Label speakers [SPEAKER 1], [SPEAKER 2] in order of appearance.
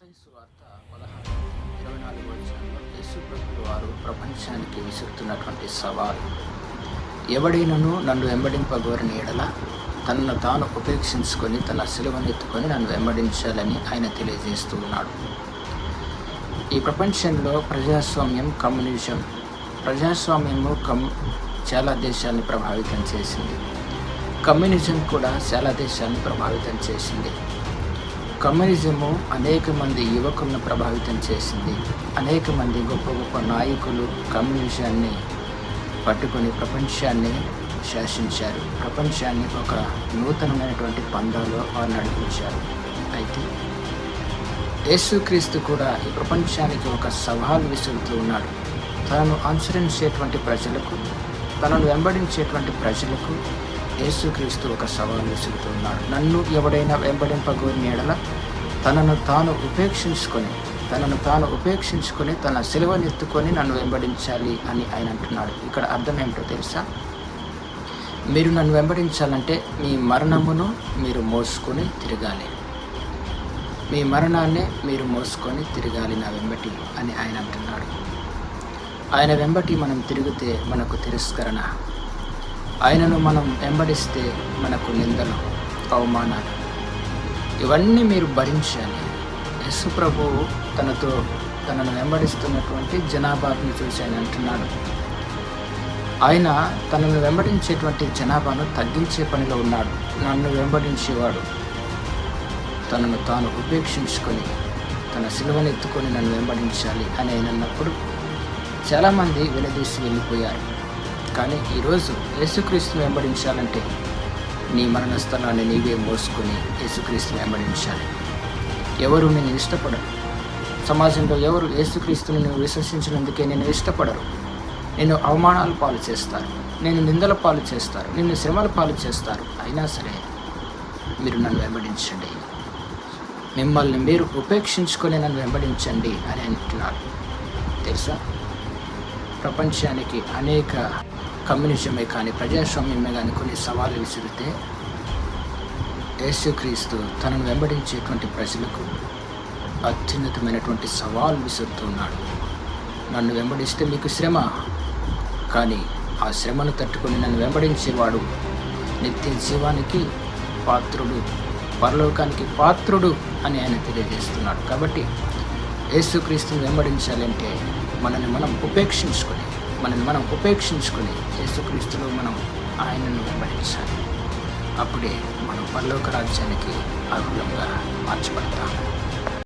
[SPEAKER 1] మత్తయి సువార్త పదహారు ఇరవై నాలుగు వచనంలో వారు ప్రపంచానికి విసురుతున్నటువంటి సవాలు. ఎవడైనను నన్ను వెంబడింపగోరని ఎడల తనను తాను ఉపేక్షించుకొని తన సిలువనెత్తుకొని నన్ను వెంబడించాలని ఆయన తెలియజేస్తూ ఉన్నాడు. ఈ ప్రపంచంలో ప్రజాస్వామ్యం కమ్యూనిజం. ప్రజాస్వామ్యము కమ్ చాలా దేశాన్ని ప్రభావితం చేసింది. కమ్యూనిజం కూడా చాలా దేశాన్ని ప్రభావితం చేసింది. కమ్యూనిజము అనేక మంది యువకులను ప్రభావితం చేసింది. అనేక మంది గొప్ప గొప్ప నాయకులు కమ్యూనిజాన్ని పట్టుకొని ప్రపంచాన్ని శాసించారు. ప్రపంచాన్ని ఒక నూతనమైనటువంటి పందాలో వారు నడిపించారు. అయితే యేసుక్రీస్తు కూడా ఈ ప్రపంచానికి ఒక సవాల్ విసురుతూ ఉన్నాడు. తనను అనుసరించేటువంటి ప్రజలకు తనను వెంబడించేటువంటి ప్రజలకు యేసుక్రీస్తు ఒక సవాల్ విసురుతున్నాడు నన్ను ఎవడైనా వెంబడింపగోని ఎడల తనను తాను ఉపేక్షించుకొని తనను తాను ఉపేక్షించుకొని తన సెలవునెత్తుకొని నన్ను వెంబడించాలి అని ఆయన అంటున్నాడు. ఇక్కడ అర్థం ఏమిటో తెలుసా? మీరు నన్ను వెంబడించాలంటే మీ మరణమును మీరు మోసుకొని తిరగాలి. మీ మరణాన్ని మీరు మోసుకొని తిరగాలి నా వెంబటి అని ఆయన అంటున్నాడు. ఆయన వెంబటి మనం తిరిగితే మనకు తిరస్కరణ ఆయనను మనం వెంబడిస్తే మనకు నిందలు అవమానాలు. ఇవన్నీ మీరు భరించాలి. యశు ప్రభు తనతో తనను వెంబడిస్తున్నటువంటి జనాభాను చూసి ఆయన అంటున్నాడు. ఆయన తనను వెంబడించేటువంటి జనాభాను తగ్గించే పనిలో ఉన్నాడు. నన్ను వెంబడించేవాడు. తనను తాను ఉపేక్షించుకొని తన సిలువనెత్తుకొని నన్ను వెంబడించాలి అని అయినప్పుడు చాలామంది వెలదీసి వెళ్ళిపోయారు. కానీ ఈరోజు యేసుక్రీస్తుని వెంబడించాలంటే నీ మరణ స్థలాన్ని నీవే మోసుకొని యేసుక్రీస్తుని వెంబడించాలి. ఎవరు నేను ఇష్టపడరు? సమాజంలో ఎవరు యేసుక్రీస్తుని నువ్వు విశ్వసించినందుకే నేను ఇష్టపడరు? నేను అవమానాలు పాలు చేస్తారు నేను నిందల పాలు చేస్తారు నిన్ను శ్రమల పాలు చేస్తారు. అయినా సరే మీరు నన్ను వెంబడించండి. మిమ్మల్ని మీరు ఉపేక్షించుకొని నన్ను వెంబడించండి అని అంటున్నారు. తెలుసా? ప్రపంచానికి అనేక కమ్యూనిజమే కానీ ప్రజాస్వామ్యమే కానీ కొన్ని సవాళ్ళు విసిరితే యేసుక్రీస్తు తనను వెంబడించేటువంటి ప్రజలకు అత్యున్నతమైనటువంటి సవాల్ విసురుతున్నాడు. నన్ను వెంబడిస్తే మీకు శ్రమ కానీ ఆ శ్రమను తట్టుకొని నన్ను వెంబడించేవాడు నిత్య జీవానికి పాత్రుడు పరలోకానికి పాత్రుడు అని ఆయన తెలియజేస్తున్నాడు. కాబట్టి యేసుక్రీస్తుని వెంబడించాలంటే మనల్ని మనం ఉపేక్షించుకొని మనల్ని మనం ఉపేక్షించుకొని యేసుక్రీస్తులో మనం ఆయనను వెంబడించాలి. అప్పుడే మనం పరలోక రాజ్యానికి అర్హులంగా మార్చబడతాము